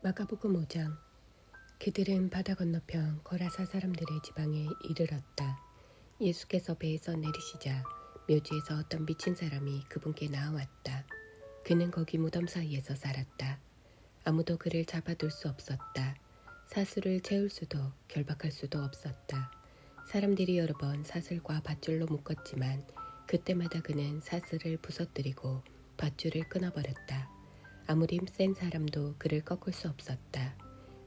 마가복음 5장 그들은 바다 건너편 거라사 사람들의 지방에 이르렀다. 예수께서 배에서 내리시자 묘지에서 어떤 미친 사람이 그분께 나와왔다. 그는 거기 무덤 사이에서 살았다. 아무도 그를 잡아둘 수 없었다. 사슬을 채울 수도 결박할 수도 없었다. 사람들이 여러 번 사슬과 밧줄로 묶었지만 그때마다 그는 사슬을 부서뜨리고 밧줄을 끊어버렸다. 아무리 힘센 사람도 그를 꺾을 수 없었다.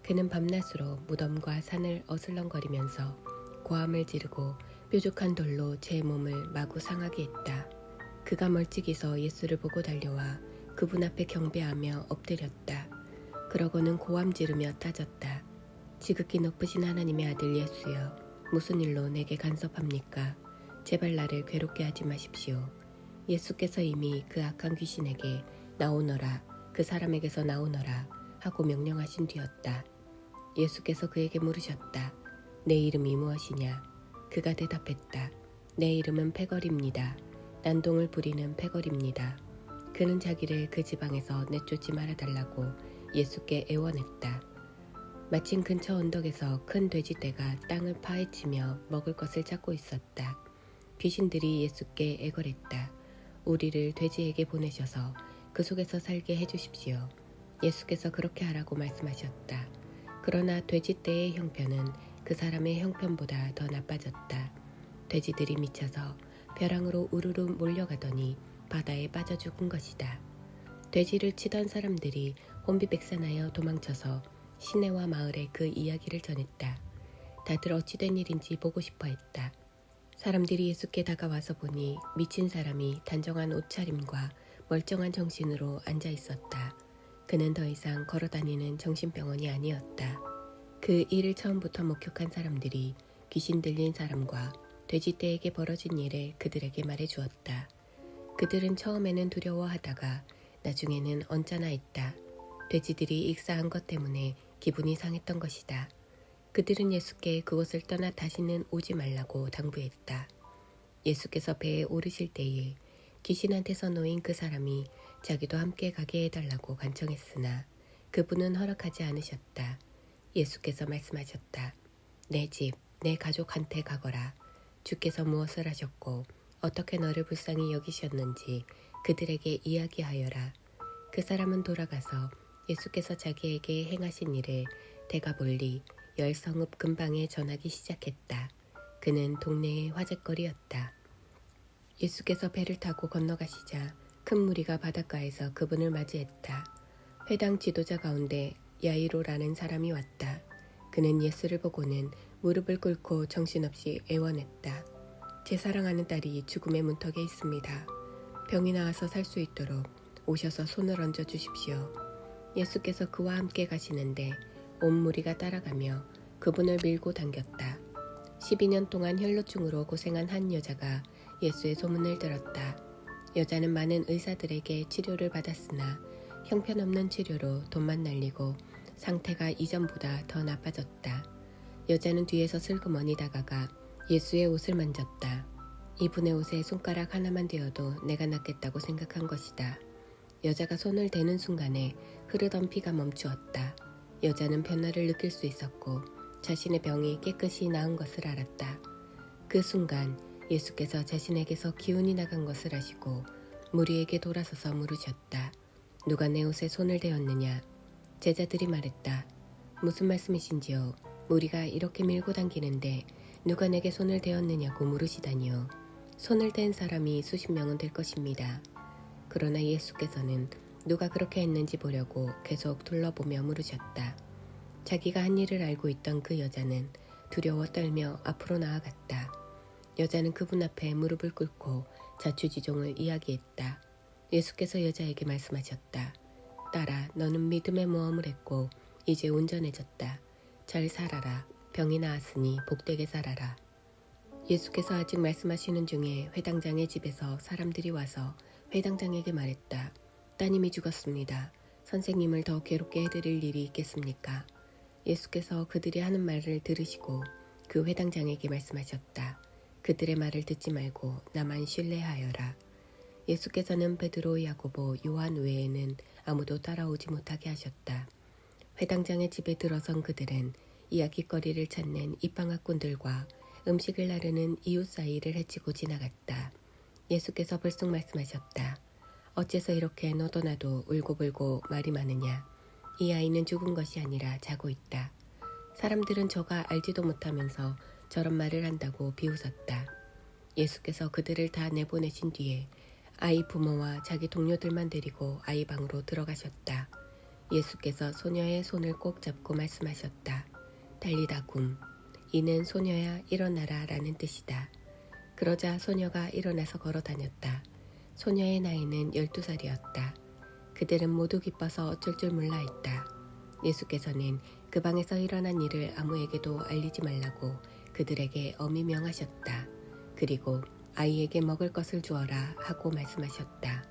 그는 밤낮으로 무덤과 산을 어슬렁거리면서 고함을 지르고 뾰족한 돌로 제 몸을 마구 상하게 했다. 그가 멀찍이서 예수를 보고 달려와 그분 앞에 경배하며 엎드렸다. 그러고는 고함 지르며 따졌다. 지극히 높으신 하나님의 아들 예수여, 무슨 일로 내게 간섭합니까? 제발 나를 괴롭게 하지 마십시오. 예수께서 이미 그 악한 귀신에게 나오너라, 그 사람에게서 나오너라 하고 명령하신 뒤였다. 예수께서 그에게 물으셨다. 내 이름이 무엇이냐? 그가 대답했다. 내 이름은 패거리입니다. 난동을 부리는 패거리입니다. 그는 자기를 그 지방에서 내쫓지 말아달라고 예수께 애원했다. 마침 근처 언덕에서 큰 돼지떼가 땅을 파헤치며 먹을 것을 찾고 있었다. 귀신들이 예수께 애걸했다. 우리를 돼지에게 보내셔서 그 속에서 살게 해주십시오. 예수께서 그렇게 하라고 말씀하셨다. 그러나 돼지떼의 형편은 그 사람의 형편보다 더 나빠졌다. 돼지들이 미쳐서 벼랑으로 우르르 몰려가더니 바다에 빠져 죽은 것이다. 돼지를 치던 사람들이 혼비백산하여 도망쳐서 시내와 마을에 그 이야기를 전했다. 다들 어찌된 일인지 보고 싶어 했다. 사람들이 예수께 다가와서 보니 미친 사람이 단정한 옷차림과 멀쩡한 정신으로 앉아 있었다. 그는 더 이상 걸어 다니는 정신병원이 아니었다. 그 일을 처음부터 목격한 사람들이 귀신 들린 사람과 돼지떼에게 벌어진 일을 그들에게 말해 주었다. 그들은 처음에는 두려워하다가 나중에는 언짢아 했다. 돼지들이 익사한 것 때문에 기분이 상했던 것이다. 그들은 예수께 그곳을 떠나 다시는 오지 말라고 당부했다. 예수께서 배에 오르실 때에 귀신한테서 놓인 그 사람이 자기도 함께 가게 해달라고 간청했으나 그분은 허락하지 않으셨다. 예수께서 말씀하셨다. 내 집, 내 가족한테 가거라. 주께서 무엇을 하셨고 어떻게 너를 불쌍히 여기셨는지 그들에게 이야기하여라. 그 사람은 돌아가서 예수께서 자기에게 행하신 일을 대가 멀리 열 성읍 근방에 전하기 시작했다. 그는 동네의 화제거리였다. 예수께서 배를 타고 건너가시자 큰 무리가 바닷가에서 그분을 맞이했다. 회당 지도자 가운데 야이로라는 사람이 왔다. 그는 예수를 보고는 무릎을 꿇고 정신없이 애원했다. 제 사랑하는 딸이 죽음의 문턱에 있습니다. 병이 나아서 살 수 있도록 오셔서 손을 얹어 주십시오. 예수께서 그와 함께 가시는데 온 무리가 따라가며 그분을 밀고 당겼다. 12년 동안 혈루증으로 고생한 한 여자가 예수의 소문을 들었다. 여자는 많은 의사들에게 치료를 받았으나 형편없는 치료로 돈만 날리고 상태가 이전보다 더 나빠졌다. 여자는 뒤에서 슬그머니 다가가 예수의 옷을 만졌다. 이분의 옷에 손가락 하나만 대어도 내가 낫겠다고 생각한 것이다. 여자가 손을 대는 순간에 흐르던 피가 멈추었다. 여자는 변화를 느낄 수 있었고 자신의 병이 깨끗이 나은 것을 알았다. 그 순간 예수께서 자신에게서 기운이 나간 것을 아시고 무리에게 돌아서서 물으셨다. 누가 내 옷에 손을 대었느냐? 제자들이 말했다. 무슨 말씀이신지요? 무리가 이렇게 밀고 당기는데 누가 내게 손을 대었느냐고 물으시다니요. 손을 댄 사람이 수십 명은 될 것입니다. 그러나 예수께서는 누가 그렇게 했는지 보려고 계속 둘러보며 물으셨다. 자기가 한 일을 알고 있던 그 여자는 두려워 떨며 앞으로 나아갔다. 여자는 그분 앞에 무릎을 꿇고 자초지종을 이야기했다. 예수께서 여자에게 말씀하셨다. 딸아, 너는 믿음의 모험을 했고 이제 온전해졌다. 잘 살아라. 병이 나았으니 복되게 살아라. 예수께서 아직 말씀하시는 중에 회당장의 집에서 사람들이 와서 회당장에게 말했다. 따님이 죽었습니다. 선생님을 더 괴롭게 해드릴 일이 있겠습니까? 예수께서 그들이 하는 말을 들으시고 그 회당장에게 말씀하셨다. 그들의 말을 듣지 말고 나만 신뢰하여라. 예수께서는 베드로, 야고보, 요한 외에는 아무도 따라오지 못하게 하셨다. 회당장의 집에 들어선 그들은 이야기거리를 찾는 입방아꾼들과 음식을 나르는 이웃 사이를 헤치고 지나갔다. 예수께서 불쑥 말씀하셨다. 어째서 이렇게 너도 나도 울고불고 말이 많으냐? 이 아이는 죽은 것이 아니라 자고 있다. 사람들은 저가 알지도 못하면서 저런 말을 한다고 비웃었다. 예수께서 그들을 다 내보내신 뒤에 아이 부모와 자기 동료들만 데리고 아이 방으로 들어가셨다. 예수께서 소녀의 손을 꼭 잡고 말씀하셨다. 달리다 굼. 이는 소녀야 일어나라 라는 뜻이다. 그러자 소녀가 일어나서 걸어 다녔다. 소녀의 나이는 12살이었다. 그들은 모두 기뻐서 어쩔 줄 몰라 했다. 예수께서는 그 방에서 일어난 일을 아무에게도 알리지 말라고 그들에게 엄히 명하셨다. 그리고 아이에게 먹을 것을 주어라 하고 말씀하셨다.